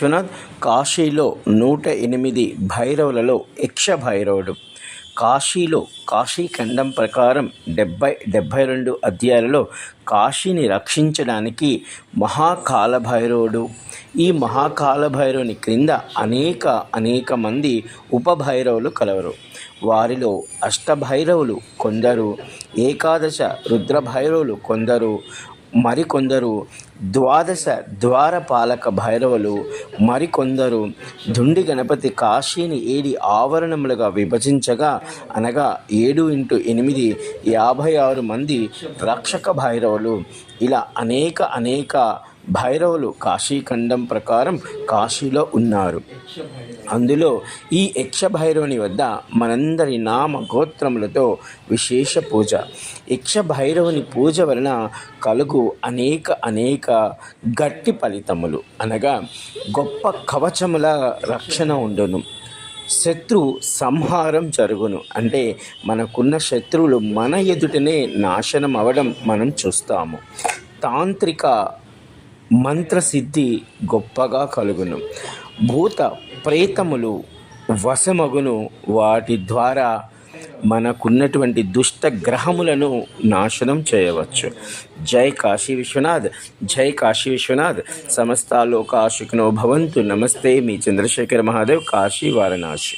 విశ్వనాథ్ కాశీలో నూట ఎనిమిది భైరవులలో యక్ష భైరవుడు. కాశీలో కాశీఖండం ప్రకారం డెబ్బై డెబ్బై రెండు అధ్యాయులలో కాశీని రక్షించడానికి మహాకాల భైరవుడు. ఈ మహాకాల భైరవుని క్రింద అనేక అనేక మంది ఉపభైరవులు కలవరు. వారిలో అష్టభైరవులు కొందరు ఏకాదశ రుద్రభైరవులు కొందరు మరికొందరు ద్వాదశ ద్వారపాలక భైరవులు మరికొందరు దుండి గణపతి కాశీని ఏడి ఆవరణములుగా విభజించగా అనగా ఏడు ఇంటూ ఎనిమిది యాభై ఆరు మంది రక్షక భైరవులు. ఇలా అనేక అనేక భైరవులు కాశీఖండం ప్రకారం కాశీలో ఉన్నారు. అందులో ఈ యక్ష భైరవుని వద్ద మనందరి నామ గోత్రములతో విశేష పూజ. యక్ష భైరవుని పూజ వలన కలుగు అనేక అనేక గట్టి ఫలితములు. అనగా గొప్ప కవచముల రక్షణ ఉండును. శత్రు సంహారం జరుగును. అంటే మనకున్న శత్రువులు మన ఎదుటనే నాశనం అవడం మనం చూస్తాము. తాంత్రిక మంత్రసిద్ధి గొప్పగా కలుగును. భూత ప్రేతములు వశమగును. వాటి ద్వారా మనకున్నటువంటి దుష్ట గ్రహములను నాశనం చేయవచ్చు. జై కాశీ విశ్వనాథ్ జై కాశీ విశ్వనాథ్. సమస్త లోకాశుకునో భవంతు. నమస్తే మీ చంద్రశేఖర్ మహాదేవ్ కాశీ వారణాసి.